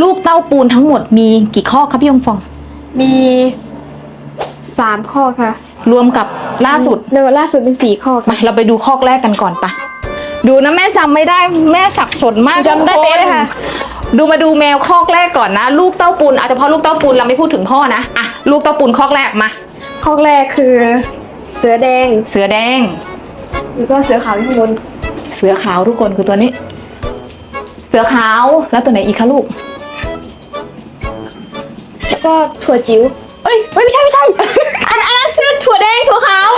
ลูกเต้าปูนทั้งหมดมีกี่ข้อครับพี่ยงฟอง มีสามข้อค่ะรวมกับล่าสุดเนอล่าสุดเป็นสี่ข้อมาค่ะเราไปดูข้อแรกกันก่อนปะดูนะแม่จำไม่ได้แม่สับสนมากจำได้ทุกนเป๊ะเลยค่ะ ดูมาดูแมวข้อแรกก่อนนะ ลูกเต้าปูนอาจจะเฉพาะลูกเต้าปูนเราไม่พูดถึงพ่อนะอะลูกเต้าปูนข้อแรกมาข้อแรกคือ เสือแดง เสือแดง แล้วก็เสือขาวอยู่ข้างบนเสือขาวทุกคนคือตัวนี้ เสือขาวแล้วตัวไหนอีกคะลูก แล้วก็ถั่วจิ๋วเอ้ยไม่ไม่ใช่ไม่ใช่ อันอันนั้นชื่อถั่วแดงถั่วขาว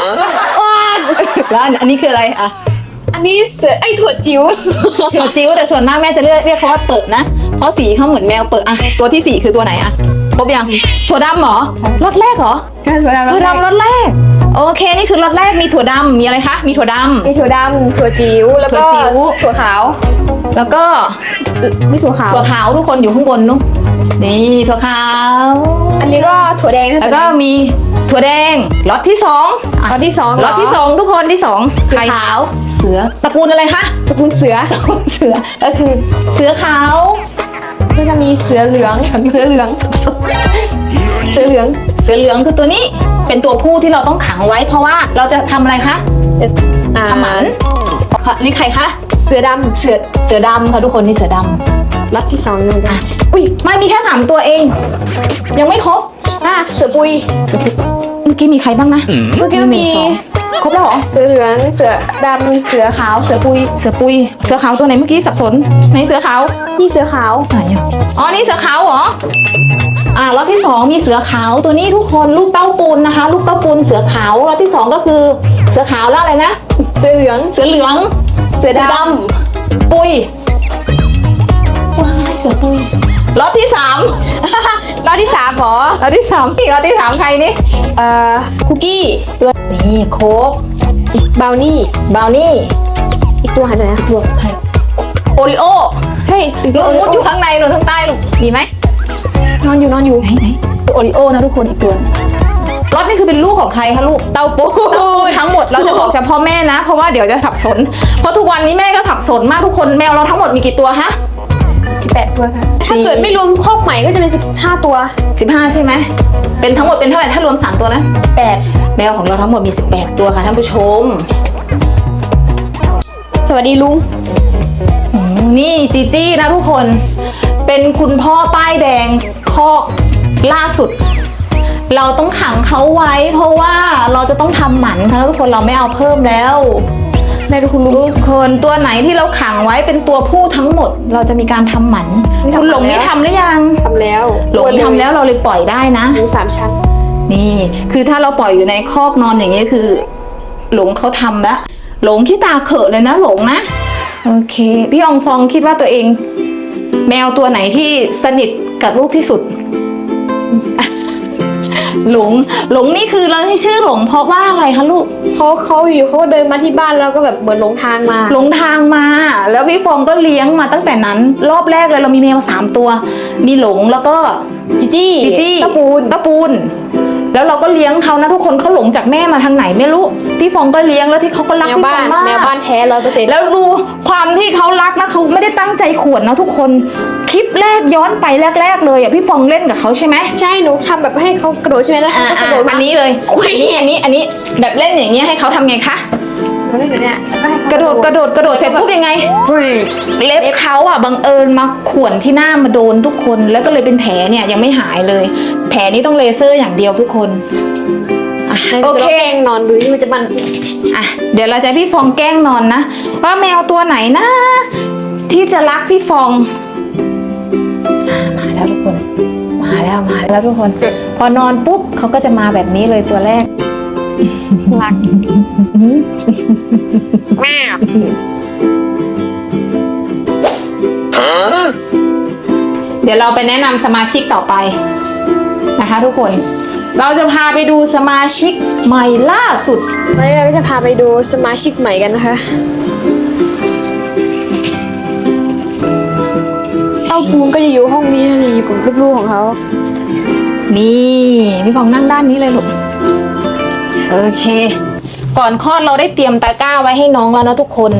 อ่อนแล้วอันอันนี้คืออะไรอะอันนี้เสือไอ้ยถั่วจิ๋วเสือจิ้วแต่ส่วนมากแม่จะเรียกเรียกเขาว่าเปิดนะ เพราะสีเขาเหมือนแมวเปิดอะตัวที่สี่คือตัวไหนอะครบยังถั่วดำเหรอรสแรกเหรอก็ถั่วดำถั่วดำรสแรก โอเค นี่คือรสแรกมีถั่วดำมีอะไรคะ มีถั่วดมีถั่วดำถั่วจิ๋วแล้วก็ถั่วจิ๋ว ถั่วขาวำแล้วก็มีถั่วขาว ถั่วขาวทุกคนอยู่ข้างบนนู้นนี่ถั่วขาว อันนี้ก็ถั่วแดงนะแล้วก็มีถั่วแดงรสที่สองอะอันที่สองรสที่สองทุกคนที่สองเสือใครขาวเสือตระกูลอะไรคะ ตระกูลเสือตระกูลเสือก็คือเสือขาวก็จะมีเสือเหลือง เสือเหลือง เสือเหลือง เสือเหลืองคือตัวนี้ เป็นตัวผู้ที่เราต้องขังไว้ เพราะว่าเราจะทำอะไรคะอ่าทำหมันค่ะนี่ใครคะเสือดเสือเสือดำค่ะทุกคนนี่เสือดำำรัดที่สองอยู่นะอุ้ยไม่มีแค่สามตัวเอง ยังไม่ครบอะเสือปุยเมื่อกี้มีใครบ้างนะ เมื่อกี้ก็มี หนึ่งสอง ครบแล้วเหรอ เสือเหลืองเสือดำเสือขาว เสือปุย เสือปุย เสือขาวตัวไหนเมื่อกี้สับสน ไหนเสือขาว นี่เสือขาว ไหนอะ อ๋อ นี่เสือขาวเหรอ อ่ารอบที่สองมีเสือขาวตัวนี้ทุกคนลูกเต้าปูนนะคะ ลูกเต้าปูนเสือขาวรอบที่สองก็คือเสือขาวแล้วอะไรนะ เสือเหลือง เสือเหลือง เสือดำปุยว้ายเสือปุยรอบที่สามรอบที่สามหรอรอบที่สามอีกรอบที่สามใครนี่ เอ่อ คุกกี้ ตัวนี่โค้กบราวนี่บราวนี่ อีกตัวหายไปไหนนะตัวใครโอริโอ เฮ้ยอีกหตันูวมุดอยู่ข้างในหนูข้างใต้ลูกดีไหมนอนอยู่นอนอยู่ไหนไหนโอริโอนะทุกคนอีกตัวรถนี่คือเป็นลูกของใครคะลูก เต้าปูทั้งหมดเราจะบอกเฉพาะแม่นะ เพราะว่าเดี๋ยวจะสับสน เพราะทุกวันนี้แม่ก็สับสนมากทุกคนแมวเราทั้งหมดมีกี่ตัวฮะสิบแปดตัวค่ะสี่ถ้าเกิดไม่รวมคอกใหม่ก็จะเป็นสิบห้าตัว 15 ใช่ไหม เป็นทั้งหมดเป็นเท่าไหร่ถ้ารวม 3 ตัวนะแปดแมวของเราทั้งหมดมี 18 ตัวค่ะท่านผู้ชม สวัสดีลุงอืม นี่จีจี้นะทุกคน เป็นคุณพ่อป้ายแดงคอกล่าสุด เราต้องขังเขาไว้ เพราะว่าเราจะต้องทำหมันค่ะแล้วทุกคนเราไม่เอาเพิ่มแล้วแม่ดูคุณลุงทุกคนตัวไหนที่เราขังไว้เป็นตัวผู้ทั้งหมด เราจะมีการทำหมันไม่ทำคุณหลงแล้วนี่ทำหรือยังทำแล้วหลงทำแล้วเราเลยปล่อยได้นะหมูสามชั้นนี่คือถ้าเราปล่อยอยู่ในคอกนอนอย่างนี้ยคือ หลงเขาทำแล้วหลงขี้ตาเขอะเลยนะหลงนะ โอเค พี่อองฟองคิดว่าตัวเอง แมวตัวไหนที่สนิทกับลูกที่สุด หลงหลงนี่คือเราให้ชื่อหลงเพราะว่าอะไรคะลูกเขาเขาอยู่เขาก็เดินมาที่บ้านแล้วก็แบบเหมือนหลงทางมา หลงทางมา แล้วพี่ฟองก็เลี้ยงมาตั้งแต่นั้น รอบแรกเลยเรามีแมวสามตัว มีหลงแล้วก็จิจี้จีจี้ตะปูนตะปูน แล้วเราก็เลี้ยงเขานะทุกคนเขาหลงจากแม่มาทางไหนไม่รู้ พี่ฟองก็เลี้ยงแล้วที่เขาก็รักแมวพี่ฟบ้าอนงมาก แมวบ้านแท้ร้อยเปอร์เซ็นต์แล้วดูความที่เขารักนะเขาไม่ได้ตั้งใจขวนนะทุกคนคลิปแรกย้อนไปแรก ๆ เลยอะพี่ฟองเล่นกับเขาใช่ไหมใช่หนูทำแบบให้เขากระโดดใช่ไหมแล้วเขาอ่าก็กระโดดมาอันนี้เลยอันนี้อันนี้อันนี้แบบเล่นอย่างเงี้ยให้เขาทำไงคะ เราเล่นอยู่เนี่ยแล้วก็ให้เขากระโดดกระโดดกระโดดเสร็จปุ๊บยังไง เล็บเขาอะบังเอิญมาข่วนที่หน้ามาโดนทุกคน แล้วก็เลยเป็นแผลเนี่ยยังไม่หายเลย แผลนี้ต้องเลเซอร์อย่างเดียวทุกคนอะโอโอเค เคแกล้งนอนดูที่มันจะมันอะเดี๋ยวเราจะให้พี่ฟองแกล้งนอนนะว่าแมวตัวไหนนะ ที่จะรักพี่ฟองอะมาแล้วทุกคน มาแล้วมาแล้วทุกคน พอนอนปุ๊บเขาก็จะมาแบบนี้เลยตัวแรก รักอื้อแม่เดี๋ยวเราไปแนะนำสมาชิกต่อไปนะคะทุกคน เราจะพาไปดูสมาชิกใหม่ล่าสุดวันนี้เราก็จะพาไปดูสมาชิกใหม่กันนะคะเต้าปูนก็จะอยู่ห้องนี้นะอยู่กับลูกๆของเขา นี่พี่ฟองนั่งด้านนี้เลยลูก โอเค ก่อนคลอดเราได้เตรียมตะกร้าไว้ให้น้องแล้วนะทุกคน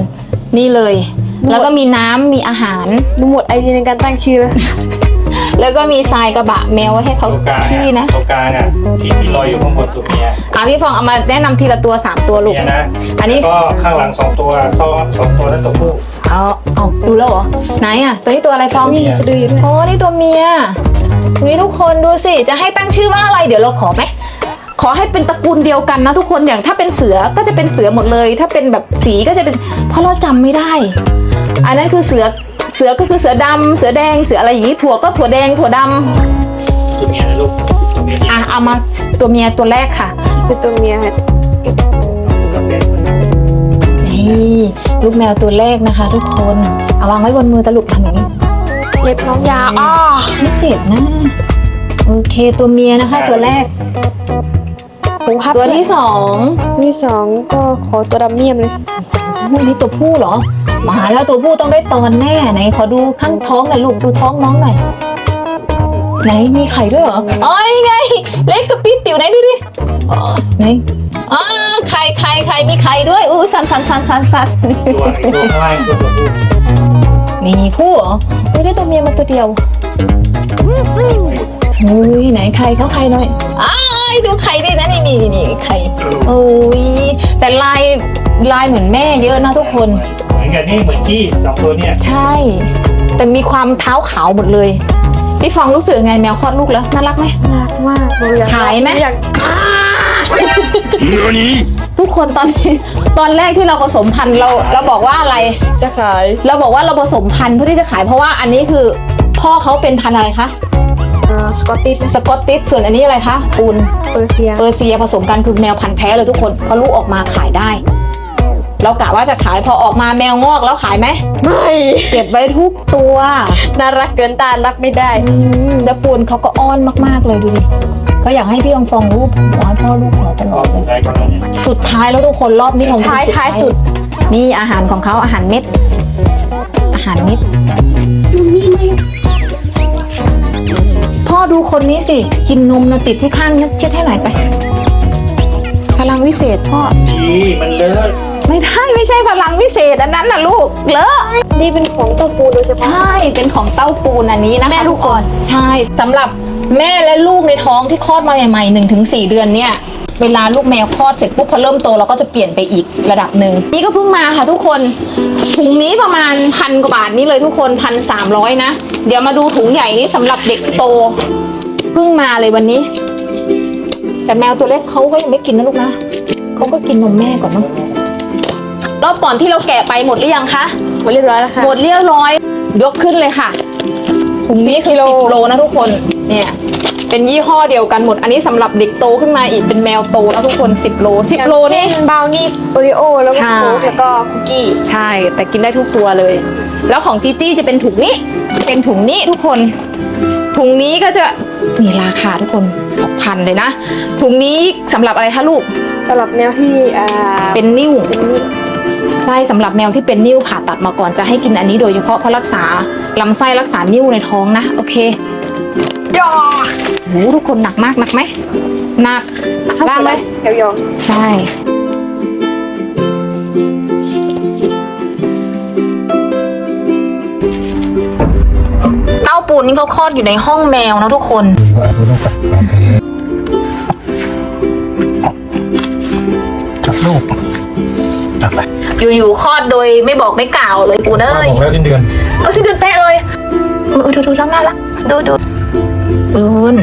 นี่เลย แล้วก็มีน้ำมีอาหาร ดูหมดไอเดียในการตั้งชื่อแล้วแล้วก็มีทรายกระบะแมวไว้ให้เขาตัวกลางขี้นะตัวกลางอะที่ที่ลอยอยู่ข้างบนตัวเมียอะพี่ฟองเอามาแนะนำทีละตัวสามตัวลูกเมียนะอันนี้ แล้วก็ข้างหลังสองตัวซ้อนสองตัวแล้วตัวผู้ เอาเอาดูแล้วเหรอ ไหนอะ ตัวนี้ตัวอะไรฟองมีสะดืออยู่ด้วยโอ้นี่ตัวเมียนี่ทุกคนดูสิ จะให้ตั้งชื่อว่าอะไร เดี๋ยวเราขอไหม ขอให้เป็นตระกูลเดียวกันนะทุกคนอย่างถ้าเป็นเสือก็จะเป็นเสือหมดเลย ถ้าเป็นแบบสีก็จะเป็นเพราะเราจำไม่ได้ อันนั้นคือเสือเสือก็คือเสือดำเสือแดงเสืออะไรอย่างนี้ถั่วก็ถั่วแดงถั่วดำตัวเมียนะลูกตัวเมียสีอะเอามาตัวเมียตัวแรกค่ะคือตัวเมียค่ะกับแดงนี่ลูกแมวตัวแรกนะคะ ทุกคนเอาวางไว้บนมือตะลุกทำอย่างนี้เล็บน้องยาวอ้อไม่เจ็บนะโอเคตัวเมียนะคะ ตัวแรก โหครับตัวที่สองที่สองก็ขอตัวดำเมียมเลยอุ้ยนี่ตัวผู้เหรอ มาแล้วตัวผู้ต้องได้ตอนแน่ไหนขอดูข้างท้องหน่อยลูกดูท้องน้องหน่อยไหนมีไข่ด้วยเหรออ๋อนี่ไง เล็กกระปิ๊บอยู่ไหนดูดิอ๋อไหนอ๋อไข่ไข่ไข่มีไข่ด้วยอู้สันสันสันสันสันตัวอีกตัวข้างล่างตัวตัวผู้นี่ผู้เหรออุ้ยได้ตัวเมียมาตัวเดียวเฮ้ยไหนไข่เขาไข่หน่อยอ้า ยดูไข่ดินะนี่นี่นี่นี่ไข่โอ้ยแต่ลายลายเหมือนแม่เยอะนะทุกคน เหมือนกันนี่เหมือนกี้สองตัวเนี่ยใช่ แต่มีความเท้าขาวหมดเลยพี่ฟองรู้สึกไงแมวคลอดลูกแล้วน่ารักไหมน่ารักมากเราอยากขายไหมอยากทุกคนตอนนี้ตอนแรกที่เราผสมพันธุ์เราเราบอกว่าอะไรจะขายเราบอกว่าเราผสมพันธุ์เพื่อที่จะขายเพราะว่าอันนี้คือพ่อเขาเป็นพันธุ์อะไรคะอ่า สกอตติชสกอตติชส่วนอันนี้อะไรคะปูนเปอร์เซียเปอร์เซียผสมกันคือแมวพันธุ์แท้เลยทุกคนพอลูกออกมาขายได้ เรากะว่าจะขายพอออกมาแมวงอกแล้วขายไหมไม่เก็บไว้ทุกตัวน่ารักเกินต้านรับไม่ได้อืมแล้วปูนเขาก็อ้อนมากๆเลยดูดิเขาอยากให้พี่องฟองรู้หัวให้พ่อลูกหัวตลอออดกเลยได้ก่อนแล้วเนี่ยสุดท้ายแล้วทุกคนรอบนี้ของท้ายจริงท้ายสุด นี่อาหารของเขาอาหารเม็ด อาหารเม็ดพ่อ ดูคนนี้สิ กินนมนะติดที่ข้างนึกเช็ดให้หน่อยไป พลังวิเศษพ่อ ดีมันเลอะไม่ได้ไม่ใช่พลังวิเศษอันนั้นน่ะลูกเลอะนี่เป็นของเต้าปูโดยเฉพาะ ใช่เป็นของเต้าปูนอันนี้นะคะแม่ลูกอ่อน ใช่สำหรับแม่และลูกในท้องที่คลอดมาใหม่ๆหนึ่งถึงสี่เดือนเนี่ยเวลาลูกแมวคลอดเสร็จปุ๊บพอเริ่มโตเราก็จะเปลี่ยนไปอีกระดับหนึ่งนี่ก็เพิ่งมาค่ะทุกคนถุงนี้ประมาณพันกว่าบาทนี่เลยทุกคนพันสามร้อยนะ เดี๋ยวมาดูถุงใหญ่นี้สำหรับเด็กโต เพิ่งมาเลยวันนี้ แต่แมวตัวเล็กเขาก็ยังไม่กินนะลูกนะเขาก็กินนมแม่ก่อนเนาะรอบก่อนที่เราแกะไปหมดหรือยังคะหมดเรียบร้อยแล้วค่ะหมดเรียบร้อย ยกขึ้นเลยค่ะถุงนี้คือ10สิบโลโลนะทุกคนเนี่ยเป็นยี่ห้อเดียวกันหมด อันนี้สำหรับเด็กโตขึ้นมาอีกเป็นแมวโตนะทุกคน10โล10โลนี่เช่บราวนี่โอริโอแล้วก็ใช่โค้กแล้วก็คุกกี้ใช่ แต่กินได้ทุกตัวเลย แล้วของจีจี้จะเป็นถุงนี้ เป็นถุงนี้ทุกคน ถุงนี้ก็จะมีราคาทุกคน2,000เลยนะ ถุงนี้สำหรับอะไรคะลูก สำหรับแมวที่อ่าเป็นนิ้วเป็นนี่ใช่สำหรับแมวที่เป็นนิ้วผ่าตัดมาก่อนจะให้กินอันนี้โดยเฉพาะเพราะรักษาลำไส้รักษานิ้วในท้องนะโอเคย่อโหทุกคนหนักมากหนักไหมหนักล่างเลยเดี๋ยวยองใช่ ปูนนี่เขาคลอดอยู่ในห้องแมวนะทุกคน จับลูกจับไปอยู่ๆคลอดโดยไม่บอกไม่กล่าวเลยปูนเอ้ยผมแล้วสิ้นเดือนเอาสิเดินแปะเลยเออดูดูทำหน้าละดูดูปูน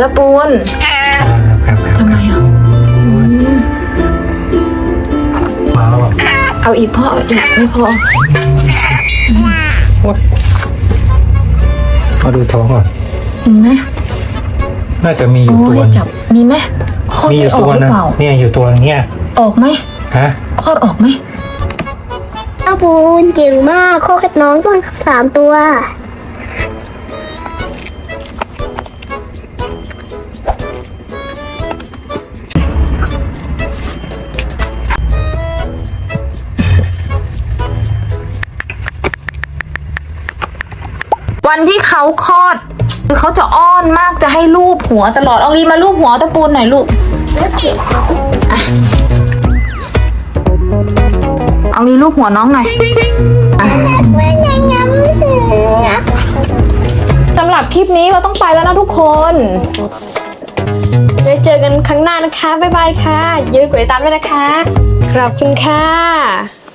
แล้วปูน ครับครับทำไมอะ อืมมาแล้วแบบเอาอีกพ่อเอาอีกไม่พอมาดูท้องก่อนมีไหมน่าจะมีอยู่โอ้ตัวยจับ มีไหมคลอดมีอไม่ยู่ออกตัวหรือนะเปล่า เนี่ยอยู่ตัวเนี้ยออกไหมฮะคลอดออกไหม ข้าวปูนเก่งมากข้อคัดน้องต้องสามตัว วันที่เขาคลอดคือเขาจะอ้อนมากจะให้ลูบหัวตลอดอองลีมาลูบหัวตะปูนหน่อยลูกออองลีลูบหัวน้องหน่อยสำหรับคลิปนี้เราต้องไปแล้วนะทุกคนไว้เจอกันครั้งหน้านะคะ บ๊ายบายค่ะอย่าลืมกดติดตามด้วยนะคะ ขอบคุณค่ะ